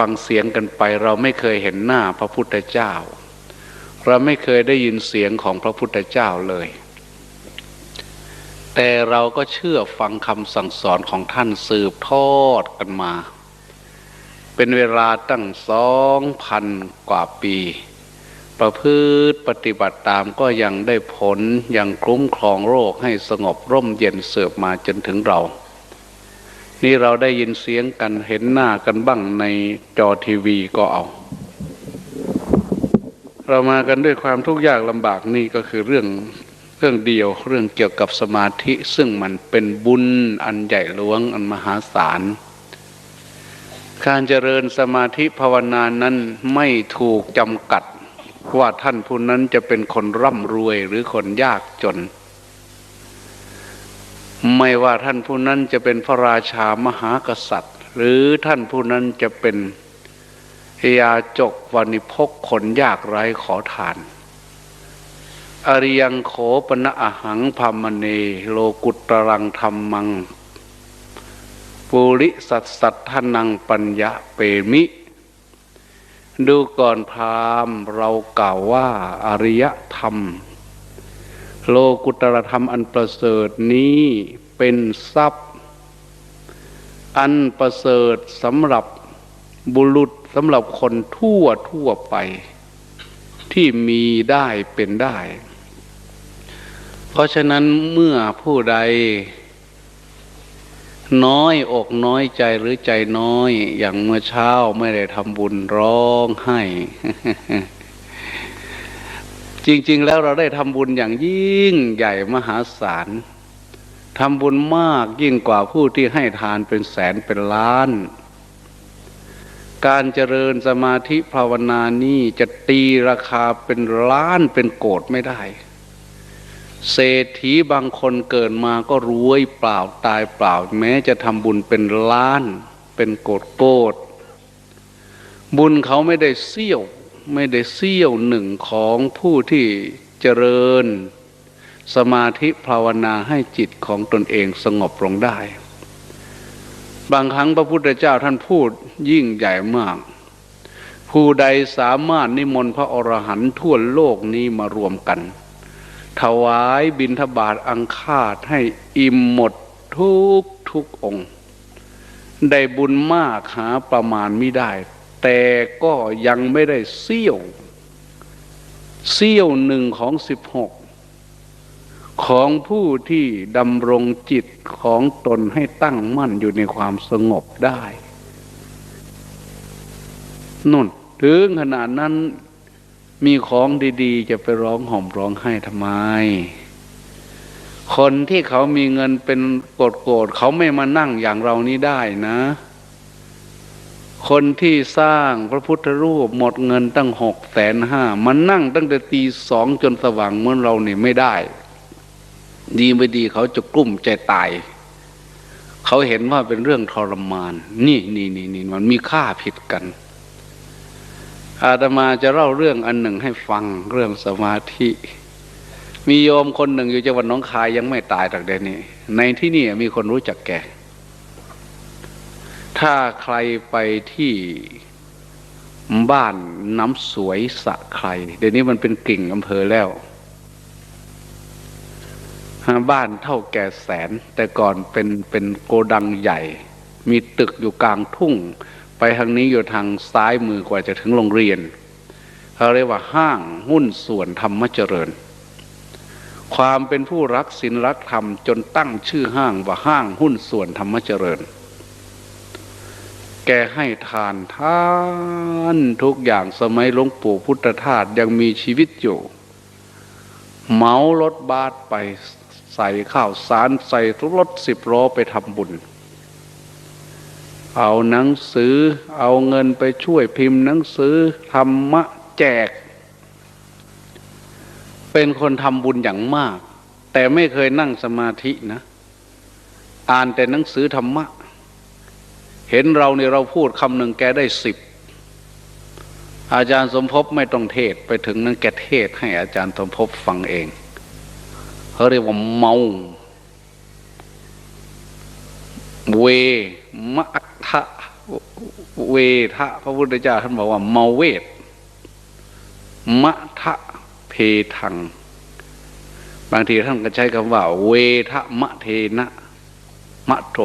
ฟังเสียงกันไป เราไม่เคยเห็นหน้าพระพุทธเจ้า เราไม่เคยได้ยินเสียงของพระพุทธเจ้าเลย แต่เราก็เชื่อฟังคำสั่งสอนของท่านสืบทอดกันมา เป็นเวลาตั้งสองพันกว่าปี ประพฤติปฏิบัติตามก็ยังได้ผลยังคุ้มครองโรคให้สงบร่มเย็นเสืบมาจนถึงเรา นี่เราได้ยินเสียงกันเห็นหน้ากันบ้างในจอทีวีก็เอา เรามากันด้วยความทุกข์ยากลำบากนี่ก็คือเรื่องเรื่องเดียวเรื่องเกี่ยวกับสมาธิ ซึ่งมันเป็นบุญอันใหญ่หลวงอันมหาศาลการเจริญสมาธิภาวนานั้นไม่ถูกจำกัดว่าท่านผู้นั้นจะเป็นคนร่ำรวยหรือคนยากจน ไม่ว่าท่านผู้นั้นจะเป็นพระราชามหากษัตริย์ หรือท่านผู้นั้นจะเป็นยาจกวานิพกคนยากไร้ขอทาน อริยังโขปณะอหังพามเน โลกุตรังธรรมัง ปุริสัตสัทธนังปัญญาเปมิ ดูก่อนพรามเรากล่าวว่าอริยธรรม โลกุตรธรรมอันประเสริฐนี้เป็นทรัพย์ อันประเสริฐสำหรับบุรุษสำหรับคนทั่วทั่วไป ที่มีได้เป็นได้ เพราะฉะนั้นเมื่อผู้ใด น้อยอกน้อยใจหรือใจน้อย อย่างเมื่อเช้าไม่ได้ทำบุญร้องไห้ จริง ๆ แล้วเราได้ทำบุญอย่างยิ่งใหญ่มหาศาลทำบุญมากยิ่งกว่าผู้ที่ให้ทานเป็นแสนเป็นล้าน การเจริญสมาธิภาวนานี่จะตีราคาเป็นล้านเป็นโกดไม่ได้ เศรษฐีบางคนเกิดมาก็รวยเปล่าตายเปล่า แม้จะทำบุญเป็นล้าน เป็นโกดโกดบุญเขาไม่ได้เสี้ยว ไม่ได้เสี้ยวหนึ่งของผู้ที่เจริญ สมาธิภาวนาให้จิตของตนเองสงบลงได้ บางครั้งพระพุทธเจ้าท่านพูดยิ่งใหญ่มาก ผู้ใดสามารถนิมนต์พระอรหันต์ทั่วโลกนี้มารวมกัน ถวายบิณฑบาตอังคาดให้อิ่มหมดทุกทุกองค์ ได้บุญมากหาประมาณไม่ได้ แต่ก็ยังไม่ได้เสี้ยว เสี้ยวหนึ่งของสิบหกของผู้ที่ดำรงจิตของตนให้ตั้งมั่นอยู่ในความสงบได้นุ่นถึงขนาดนั้นมีของดีๆ จะไปร้องห่มร้องไห้ทำไม คนที่เขามีเงินเป็นโกรธๆเขาไม่มานั่งอย่างเรานี้ได้นะ คนที่สร้างพระพุทธรูปหมดเงินตั้งหกแสนห้ามันนั่งตั้งแต่ตีสองจนสว่างเหมือนเราเนี่ยไม่ได้ ดีไม่ดีเขาจะกลุ้มใจตาย เขาเห็นว่าเป็นเรื่องทรมาน นี่นี่นี่นี่มันมีค่าผิดกัน อาตมาจะเล่าเรื่องอันหนึ่งให้ฟังเรื่องสมาธิ มีโยมคนหนึ่งอยู่จังหวัดน้องคายยังไม่ตายจากเดนนี้ ในที่นี่มีคนรู้จักแก ถ้าใครไปที่บ้านน้ำสวยสะใครเดี๋ยวนี้มันเป็นกิ่งอำเภอแล้ว บ้านเท่าแก่แสน แต่ก่อนเป็นเป็นโกดังใหญ่ มีตึกอยู่กลางทุ่ง ไปทางนี้อยู่ทางซ้ายมือกว่าจะถึงโรงเรียนเขาเรียกว่าห้างหุ้นส่วนธรรมเจริญ ความเป็นผู้รักศีลรักธรรมจนตั้งชื่อห้างว่าห้างหุ้นส่วนธรรมเจริญ แกให้ทานท่านทุกอย่างสมัยหลวงปู่พุทธทาสยังมีชีวิตอยู่ เมารถบาสไปใส่ข้าวสารใส่รถสิบล้อไปทำบุญ เอาหนังสือเอาเงินไปช่วยพิมพ์หนังสือธรรมะแจก เป็นคนทำบุญอย่างมาก แต่ไม่เคยนั่งสมาธินะ อ่านแต่หนังสือธรรมะ เห็นเราเนี่เราพูดคำหนึ่งแกได้สิบอาจารย์สมภพไม่ต้องเทศไปถึงนั้นแกเทศให้อาจารย์สมภพฟังเองเขาเรียกว่าเมาเวมัทะเวทะพระพุทธเจ้าท่านบอกว่าเมาเวทมะทะเพทัง บางทีท่านก็ใช้คำว่า เวทะมะเทนะ มะโท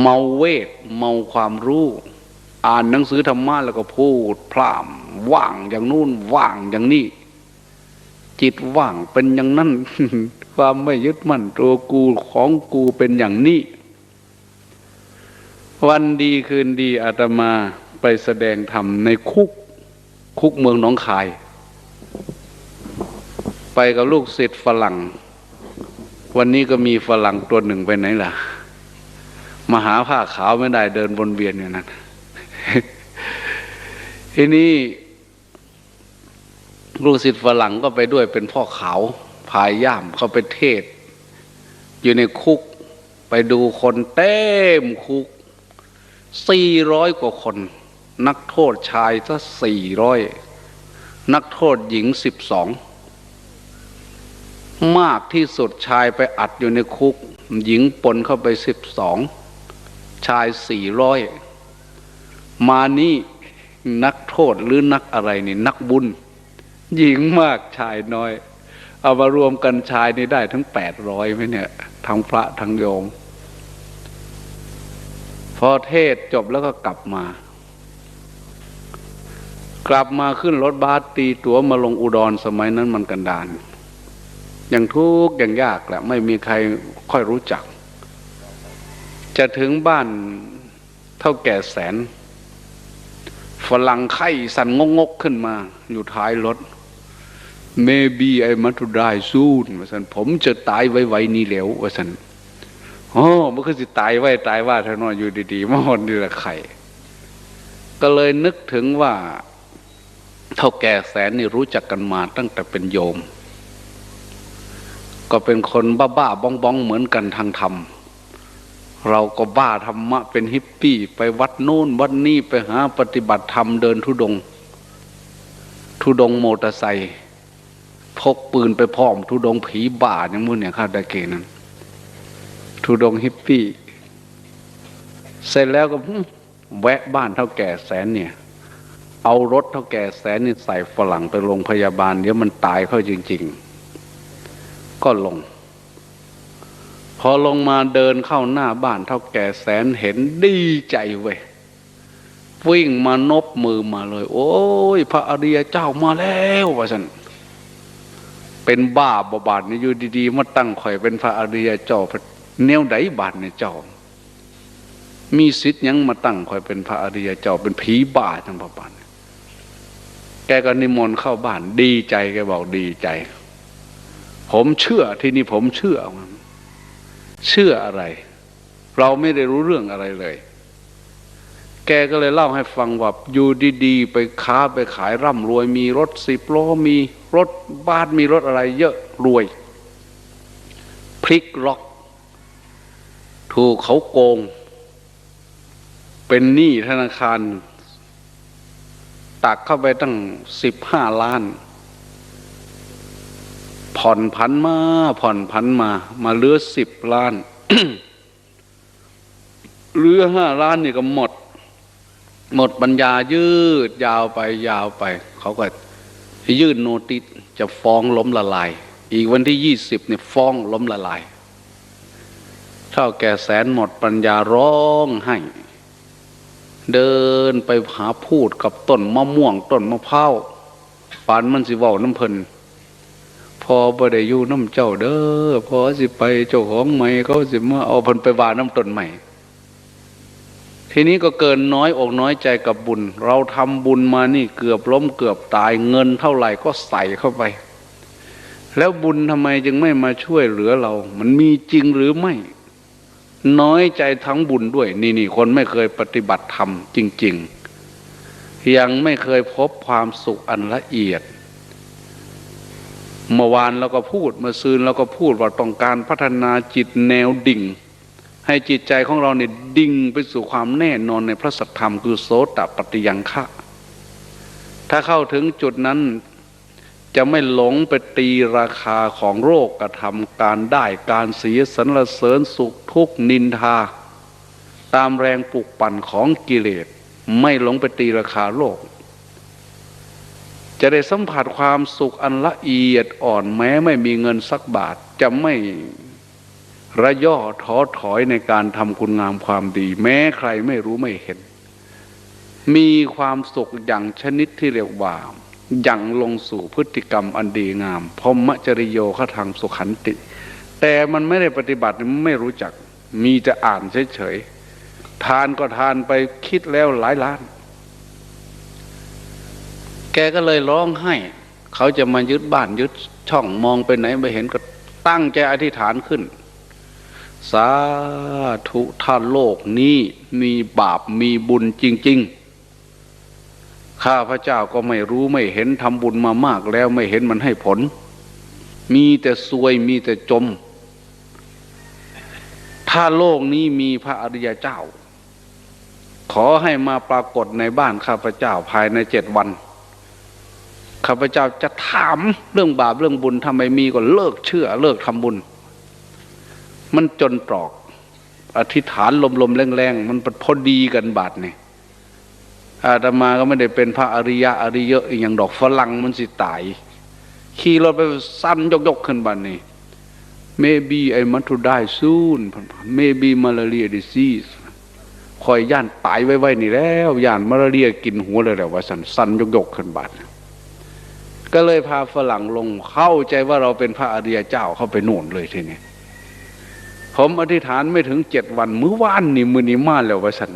เมาเวทเมาความรู้ อ่านหนังสือธรรมะแล้วก็พูดพร่ำว่างอย่างนู่นว่างอย่างนี้ จิตว่างเป็นอย่างนั้น ความไม่ยึดมั่นตัวกูของกูเป็นอย่างนี้ วันดีคืนดีอาตมาไปแสดงธรรมในคุก คุกเมืองหนองคาย ไปกับลูกศิษย์ฝรั่ง วันนี้ก็มีฝรั่งตัวหนึ่งไปไหนล่ะ มาหาผ้าขาวไม่ได้เดินวนเวียนอยู่นั้นทีนี้ลูกศิษย์ฝรั่งก็ไปด้วยเป็นพ่อขาวพายย่ามเขาไปเทศ อยู่ในคุกไปดูคนเต็มคุกสี่ร้อยกว่าคน นักโทษชายสักสี่ร้อยนักโทษหญิงสิบสองมากที่สุดชายไปอัดอยู่ในคุก หญิงปนเข้าไปสิบสอง ชายสี่ร้อยมานี่นักโทษหรือนักอะไรนี่นักบุญ หญิงมากชายน้อย เอามารวมกันชายนี่ได้ทั้งแปดร้อยไหมเนี่ยทั้งพระทั้งโยม พอเทศจบแล้วก็กลับมา กลับมาขึ้นรถบัสตีตั๋วมาลงอุดรสมัยนั้นมันกันดานอย่างทุกข์อย่างยากแหละไม่มีใครค่อยรู้จัก จะถึงบ้านเท่าแก่แสน ฝรั่งไข้สั่นงงกขึ้นมา อยู่ท้ายรถ maybe I must die soon ว่าสันผมจะตายไวๆนี้แล้วว่าสันโอ้มันคือสิตายไว้ตายว่าเท่านอนอยู่ดีๆมาหอนดีละไข่ก็เลยนึกถึงว่า เท่าแก่แสนนี่รู้จักกันมาตั้งแต่เป็นโยม ก็เป็นคนบ้าๆบ้องๆเหมือนกันทางธรรม เราก็บ้าธรรมะเป็นฮิปปี้ไปวัดโน่นวัดนี่ไปหาปฏิบัติธรรมเดินทุดง ทุดงโมตอร์ไซค์พกปืนไปพร้อม ทุดงผีบ้าอย่างมุ่นเนี่ยข้าได้เกนั้นทุดงฮิปปี้ เสร็จแล้วก็แวะบ้านเท่าแก่แสนเนี่ย เอารถเท่าแก่แสนนี่ใส่ฝรั่งไปโรงพยาบาลเดี๋ยวมันตายเข้าจริง ๆ ก็ลง อลงมาเดินเข้าหน้าบ้านเท่าแก่แสนเห็นดีใจเว้ยวิ่งมานบมือมาเลย โอ้ย พระอริยเจ้ามาแล้วว่สันเป็นบ้าบบาดนี่อยู่ดีๆมาตั้งข่อยเป็นพระอริยเจ้าเนียวไดบาดเนี่ยเจ้า มีสิทธิ์ยังมาตั้งข่อยเป็นพระอริยเจ้าเป็นผีบ้าทั้งพระบาทแกก็นิมนต์เข้าบ้านดีใจแกบอกดีใจ ผมเชื่อที่นี่ผมเชื่อ เชื่ออะไร เราไม่ได้รู้เรื่องอะไรเลย แกก็เลยเล่าให้ฟังว่าอยู่ดีๆ ไปค้าไปขายร่ำรวย มีรถสิบล้อมีรถบ้านมีรถอะไร เยอะรวย พลิกล็อก ถูกเขาโกง เป็นหนี้ธนาคาร ตักเข้าไปตั้งสิบห้าล้าน ผ่อนพันมาผ่อนพันมา มาเหลือสิบล้านเหลือห้าล้านนี่ก็หมด หมดปัญญายืด ยาวไปยาวไป เขาก็ยื่นโนติจะฟ้องล้มละลาย อีกวันที่ยี่สิบเนี่ยฟ้องล้มละลายเท่าแก่แสนหมดปัญญาร้องให้เดินไปหาพูดกับต้นมะม่วงต้นมะพร้าวปานมันสิว้าน้ำเพลิน พอบ่ได้อยู่น้ำเจ้าเด้อพอสิไปเจ้าของใหม่เขาสิมาเอาเพิ่นไปวาน้ำต้นใหม่ ทีนี้ก็เกินน้อยอกน้อยใจกับบุญ เราทำบุญมานี่เกือบล้มเกือบตายเงินเท่าไหร่ก็ใส่เข้าไป แล้วบุญทำไมจึงไม่มาช่วยเหลือเรา มันมีจริงหรือไม่ น้อยใจทั้งบุญด้วย นี่นี่คนไม่เคยปฏิบัติธรรมจริง ๆ ยังไม่เคยพบความสุขอันละเอียด เมื่อวานเราก็พูดเมื่อซืนเราก็พูดว่าต้องการพัฒนาจิตแนวดิ่ง ให้จิตใจของเราเนี่ยดิ่งไปสู่ความแน่นอนในพระสัทธรรมคือโสตปฏิยังคะถ้าเข้าถึงจุดนั้นจะไม่หลงไปตีราคาของโรคกระทำการได้การเสียสรรเสริญสุขทุกนินทา ตามแรงปลุกปั่นของกิเลสไม่หลงไปตีราคาโลก จะได้สัมผัสความสุขอันละเอียดอ่อนแม้ไม่มีเงินสักบาท จะไม่ระย่อท้อถอยในการทำคุณงามความดี แม้ใครไม่รู้ไม่เห็น มีความสุขอย่างชนิดที่เรียกว่าอย่างลงสู่พฤติกรรมอันดีงามพรมจริโยขทางสุขันติ แต่มันไม่ได้ปฏิบัติไม่รู้จัก มีแต่อ่านเฉยๆทานก็ทานไปคิดแล้วหลายล้าน แกก็เลยร้องไห้ เขาจะมายึดบ้านยึดช่องมองไปไหนไม่เห็นก็ตั้งใจอธิษฐานขึ้น สาธุท่านโลกนี้มีบาปมีบุญจริง ๆ ข้าพระเจ้าก็ไม่รู้ไม่เห็นทำบุญมามากแล้วไม่เห็นมันให้ผล มีแต่ซวยมีแต่จม ถ้าโลกนี้มีพระอริยเจ้า ขอให้มาปรากฏในบ้านข้าพเจ้าภายในเจ็ดวัน ข้าพเจ้าจะถามเรื่องบาปเรื่องบุญทำไมมีก็เลิกเชื่อ เลิกทำบุญ มันจนตรอก อธิษฐานลมๆแรงๆมันพอดีกันบาทเนี่ยอาตมาก็ไม่ได้เป็นพระอริยะอริยอะอย่างดอกฝรั่งมันสิตาย ขี่รถไปสั้นยกๆขึ้นบานนี่ maybe I want to die soon maybe malaria disease คอยย่านตายไว้ๆนี่แล้ว ย่านมาลาเรียกินหัวเลยแหละว่าสันสันยกๆขึ้นบาท ก็เลยพาฝรั่งลงเข้าใจว่าเราเป็นพระอริยเจ้าเข้าไปโน่นเลยทีนี้ผมอธิษฐานไม่ถึงเจ็ดวัน มื้อวานนี่มือนี้มาแล้วว่าสัน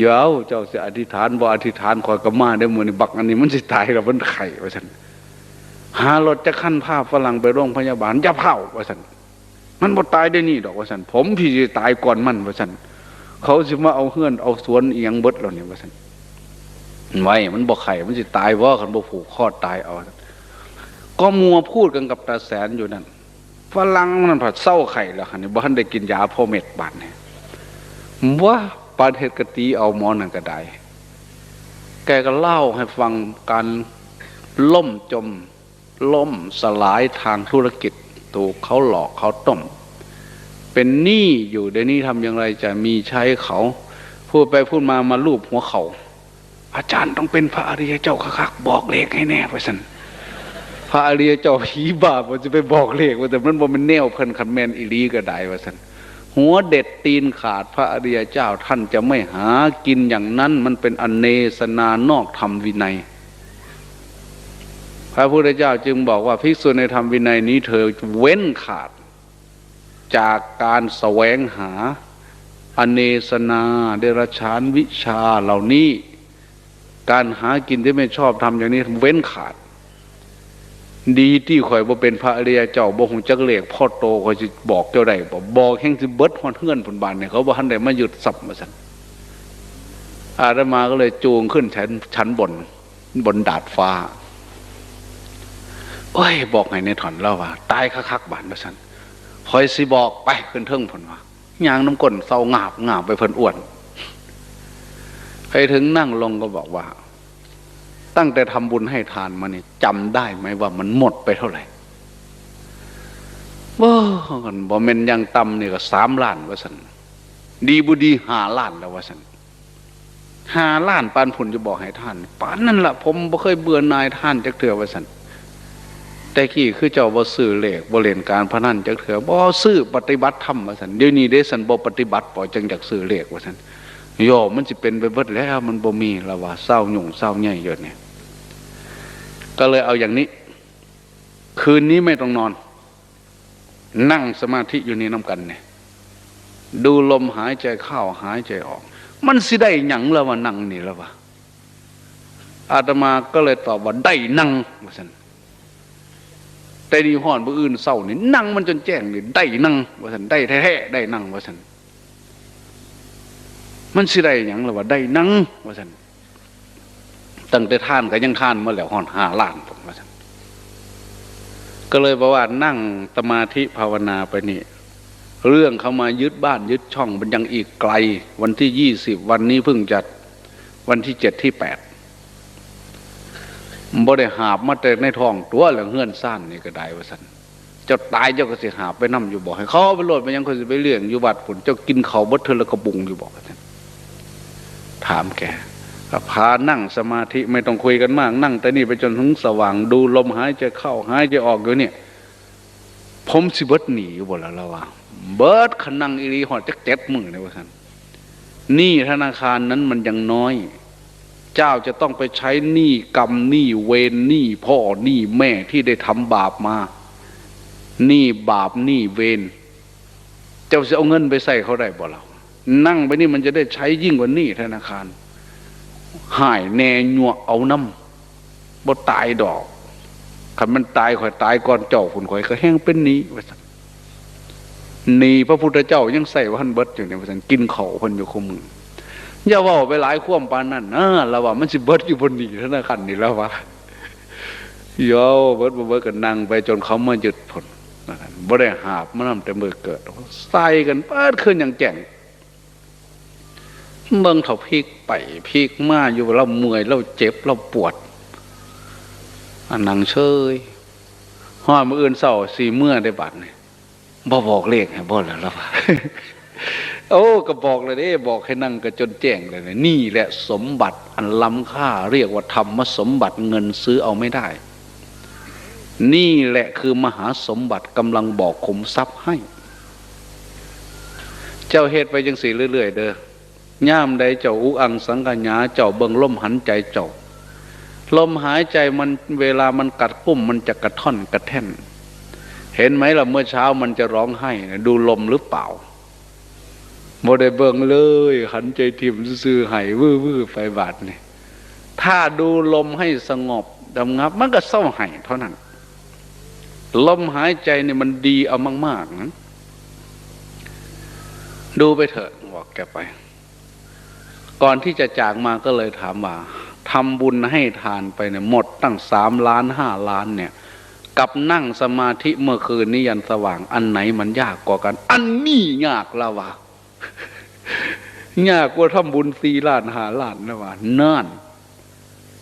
เยาวเจ้าเสียอธิษฐานบ่อธิษฐานคอยกมาได้มือนี้บักอันนี้มันสิตายแล้วมันไข่ว่าสันหารถจะขั้นภาพฝรั่งไปโรงพยาบาลจะเผาว่าสันมันบ่ตายได้นี่ดอกว่าสันผมพี่จะตายก่อนมันว่าสันเขาสิมาเอาเฮือนเอาสวนเอียงเบิดเราเนี่ยว่าสัน ไว้มันบ่ไข่มันสิตายว่าคันบ่ผูกคอตายเอาก็มัวพูดกันกับตาแสนอยู่นั่นฝรั่งมันผัดเศร้าไข่แล้วคันนี้บ้านได้กินยาพ่อเม็ดบานเนี่ยว่าปาเทศกตีเอาหมอนั่นก็ได้แกก็เล่าให้ฟังการล่มจมล่มสลายทางธุรกิจถูกเขาหลอกเขาต้ม เป็นหนี้อยู่เดี๋ยวนี้ทำอย่างไรจะมีใช้เขา พูดไปพูดมามาลูบหัวเขา อาจารย์ต้องเป็นพระอริยเจ้าคักๆบอกเลขให้แน่ไปสันพระอริยเจ้าผีบาปมันจะไปบอกเลขว่าแต่มันบ่มันแนวเพิ่นคันแมนอีลีก็ได้ว่าสันหัวเด็ดตีนขาดพระอริยเจ้าท่านจะไม่หากินอย่างนั้น มันเป็นอเนสนานอกธรรมวินัย พระพุทธเจ้าจึงบอกว่าภิกษุในธรรมวินัยนี้เธอเว้นขาด จากการแสวงหาอเนสนาเดรชานวิชาเหล่านี้ การหากินที่ไม่ชอบทำอย่างนี้เว้นขาด ดีที่ข่อยบ่เป็นพระอริยเจ้าบ่คงจักเลขพ่อโตข่อยสิบอกเจ้าได้บ่บอกแห่งสิเบิดฮอดเฮือนผลบานเนี่ยเขาบ่ทันได้มาหยุดสับมาซั่นอาตมาก็เลยจูงขึ้นชั้นชั้นบน บนดาดฟ้าโอ้ย บอกให้ในถอนเล่าว่า ตายคักๆบานมาซั่นคอยสิบอกไปขึ้นเทิงผลว่ายางน้ำก้นเศร้างาบงาบไปเพิ่นอ้วน ไปถึงนั่งลงก็บอกว่า ตั้งแต่ทำบุญให้ทานมาเนี่ยจำได้ไหมว่ามันหมดไปเท่าไหร่ว้ากันบ่เมนยังต่ำนี่ยก็สามล้านว่าสันดีบุดีหาล้านแล้วว่าสันหาล้านปานผลจะบอกให้ท่านปานนั่นละผมบ่เคยเบื่อนายท่านจักเถื่อว่าสันแต่กี้คือเจ้าบ่ซื้อเลขบ่เล่นการพนันจักเถื่อบ่ซื้อปฏิบัติธรรมว่าสันเดี๋ยวนี้ได้สันบ่ปฏิบัติปล่อยจังจากซื้อเลขว่าสัน ยมมันจะเป็นไปเบิดแล้ว มันบ่มีล้วว่าเศร้าหยุ่งเศร้าใหญ่เยอะเนี่ย ก็เลยเอาอย่างนี้ คืนนี้ไม่ต้องนอน นั่งสมาธิอยู่นี่น้ำกันเนี่ย ดูลมหายใจเข้าหายใจออก มันสิได้หยังล้วว่านั่งนี่ล้ววะอาตมาก็เลยตอบว่าได้นั่งว่าสันแต่ดีห่อนผู้อื่นเศร้านี่นั่งมันจนแจ้งนี่ได้นั่งว่าสันได้แท้ๆได้นั่งว่าสัน มันสิได้หยังแล้วว่าได้นั่งว่าสันตั้งแต่ท่านก็ยังท่านมาแล้วหอนหาล้านผมว่าซั่นก็เลยบอกว่านั่งสมาธิภาวนาไปนี่ เรื่องเขามายึดบ้านยึดช่องมันยังอีกไกล วันที่ยี่สิบวันนี้เพิ่งจัดวันที่เจ็ดที่แปดบ่ได้หาบมาแต่ในท้องตัวแล้วเฮือนซ่านนี่ก็ได้ว่าสันเจ้าตายเจ้าก็สิหาไปนํอยู่บอกให้เขาเอาไปโหลดไปยังคนสิไปเลี้ยงอยู่วัดผลเจ้ากินเขาบดเทอละกระบุงอยู่บอกว่าน ถามแกพานั่งสมาธิไม่ต้องคุยกันมาก นั่ง แต่นี่ไปจนถึงสว่างดูลมหายใจเข้าหายใจออกอยู่เนี่ย ผมสิเบิดหนีอยู่บ่แล้วละว่าเบิดขนังอีรีหอดจักเจ็ดมือเลยว่าท่านหนี้ธนาคารนั้นมันยังน้อย เจ้าจะต้องไปใช้หนี้กรรมหนี้เวรหนี้พ่อหนี้แม่ที่ได้ทำบาปมาหนี้บาปหนี้เวรเจ้าจะเอาเงินไปใส่เขาได้บ่เรา นั่งไปนี่มันจะได้ใช้ยิ่งกว่านี้ธนาคาร หายแน่หยวเอาน้ำบ่ตายดอกคันมันตายข่อยตายก่อนเจ้าคุณข่อยก็แห้งเป็นนี้ว่าซั่นหนีพระพุทธเจ้ายังใส่ว่าหันเบิดอยู่เนี่ยว่าซั่นกินเขาเพิ่นอยู่คุมืออย่าว่าไปหลายข่วมปานนั้นนะเราว่ามันสิเบิดอยู่บนนีธนาคารนี่แล้วว่าโย่เบิดบ่เบิดก็นั่งไปจนเขามาหยุดผลบ่ได้หาบมันนำแต่มือเกิดใส่กันเปิดขึ้นอย่างแจ่ง เบิ่งเขาพลิกไปพลิกมาอยู่เราเมื่อยเราเจ็บเราปวดอันนังเชยห้อยมืออื่นเศร้าสีเมื่อได้บัตรเนี่ยบ่บอกเลขให้บ่แล้วล่ะวะโอ้ก็บอกเลยเด้บอกให้นั่งก็จนแจ้งเลยเนะนี่แหละสมบัติอันล้ำค่า เรียกว่าธรรมสมบัติเงินซื้อเอาไม่ได้ นี่แหละคือมหาสมบัติกำลังบอกขุมทรัพย์ให้ เจ้าเหตุไปจังสีเรื่อย ๆ เด้อ ย่ามใดเจ้าอุอังสังกัญญาเจ้าเบิงลมหันใจเจ้าลมหายใจมันเวลามันกัดกุ้มมันจะกระท่อนกระแท่น เห็นไหมล่ะเมื่อเช้ามันจะร้องไห้นะดูลมหรือเปล่าโมได้เบิงเลยหันใจทิมซื่อๆไห้วื้อวื้อไฟบาดเนี่ยถ้าดูลมให้สงบดำงับ มันก็เศร้าไห้เท่านั้น ลมหายใจเนี่ยมันดีเอามากๆนะดูไปเถอะบอกแกไป ก่อนที่จะจากมาก็เลยถามว่าทำบุญให้ทานไปเนี่ยหมดตั้งสามล้านห้าล้านเนี่ยกับนั่งสมาธิเมื่อคืนนี้ยันสว่าง อันไหนมันยากกว่ากัน อันนี้ยากละวะยากกว่าทำบุญสี่ล้านห้าล้านนะวะนั่น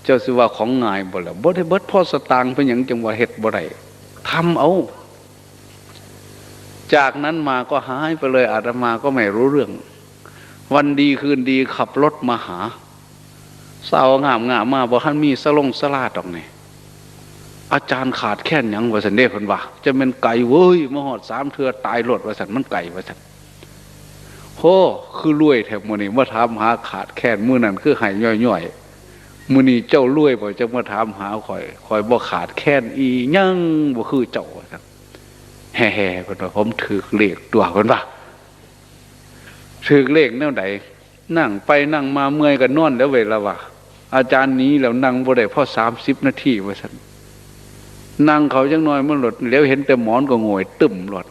เจ้าสิว่าของงายบ่แล้วบ่ได้เบิดพ่อสตางค์เป็นอย่างจังว่าเฮ็ดบ่ได้ทำเอา จากนั้นมาก็หายไปเลยอาตมาก็ไม่รู้เรื่อง วันดีคืนดีขับรถมาหาเศร้างามงามมาบอกท่านมีสลงสลาดออกนี่อาจารย์ขาดแค่นยังวาสันเด้คนว่าจะเป็นไก่เว้ยมาหอดสามเทือตายรถวาสันมันไก่วาสันโหคือรวยแถบมือนี้มาถามหาขาดแค่นมือนั้นคือหายย่อยๆมือนี้เจ้ารวยบ่จะมาถามหาคอยคอยบ่ขาดแค่นอียังบ่คือเจ้าสันแห่ๆคนว่าผมถือเหลขตัวคนว่า ถือเลขแนวไหนนั่งไปนั่งมาเมื่อยกันนอนแล้วเวลาว่าอาจารย์นี้แล้วนั่งบ่ได้พ่อสามสิบนาทีว่าสันนั่งเขาจังน้อยมันหลดแล้วเห็นแต่หมอนก็โงยตึมหลด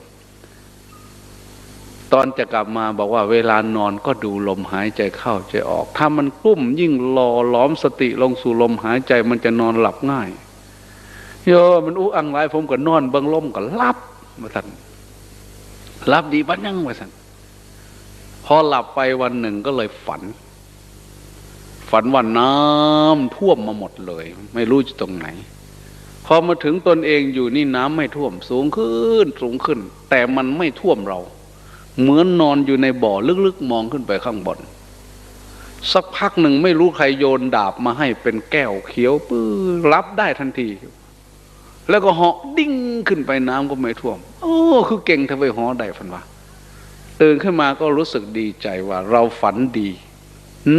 ตอนจะกลับมาบอกว่าเวลานอนก็ดูลมหายใจเข้าใจออก ถ้ามันกลุ้มยิ่งรอล้อมสติลงสู่ลมหายใจมันจะนอนหลับง่ายโยมันอุ้อังไรผมก็นอนเบิ่งลมก็รับว่าสันรับดีบัดยังว่าสัน อหลับไปวันหนึ่งก็เลยฝัน ฝันว่าน้ำท่วมมาหมดเลย ไม่รู้จะตรงไหน พอมาถึงตนเองอยู่นี่น้ำไม่ท่วมสูงขึ้นสูงขึ้น แต่มันไม่ท่วมเรา เหมือนนอนอยู่ในบ่อลึกๆมองขึ้นไปข้างบนสักพักหนึ่งไม่รู้ใครโยนดาบมาให้เป็นแก้วเขียวปื้อรับได้ทันที แล้วก็เหาะดิ้งขึ้นไปน้ำก็ไม่ท่วม โอ้ คือเก่งทำไมหาะได้ฟันวะ ตื่นขึ้นมาก็รู้สึกดีใจว่า เราฝันดี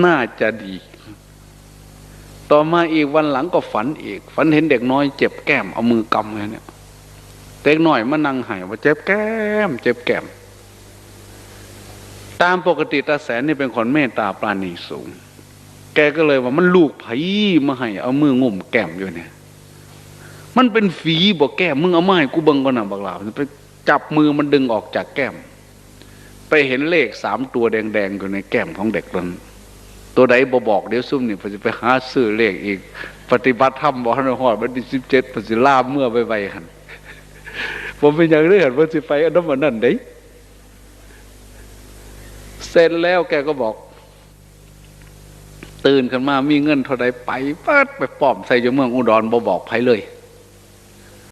น่าจะดี ต่อมาอีกวันหลังก็ฝันอีก ฝันเห็นเด็กน้อยเจ็บแก้มเอามือกำเลยเนี่ยเด็กน้อยมานั่งหายว่าเจ็บแก้ม เจ็บแก้ม ตามปกติตาแสนนี่เป็นคนเมตตาปราณีสูง แกก็เลยว่ามันลูกไผ่มาให้เอามืองุ่มแก้มอยู่เนี่ย มันเป็นฝีบอกแก้มมึงเอาไม้กูเบิงก่อนนะบักหลาไปจับมือมันดึงออกจากแก้ม ไปเห็นเลขสามตัวแดงๆอยู่ในแก้มของเด็กนั้นตัวใดบอบอกเดี๋ยวซุ่มนี่ผมจะไปหาซื้อเลขอีก ปฏิบัติธรรมบอกให้หอดวันที่สิบเจ็ดปสิลาเมื่อไปไปหันผมเป็นอย่างเรื่องว่าสิไปอันนั้นวันนั้นเด้เสร็จแล้วแกก็บอก ตื่นขึ้นมามีเงินเท่าใดไปปัดไปป้อมใส่อยู่เมืองอุดรบอบอกไผเลย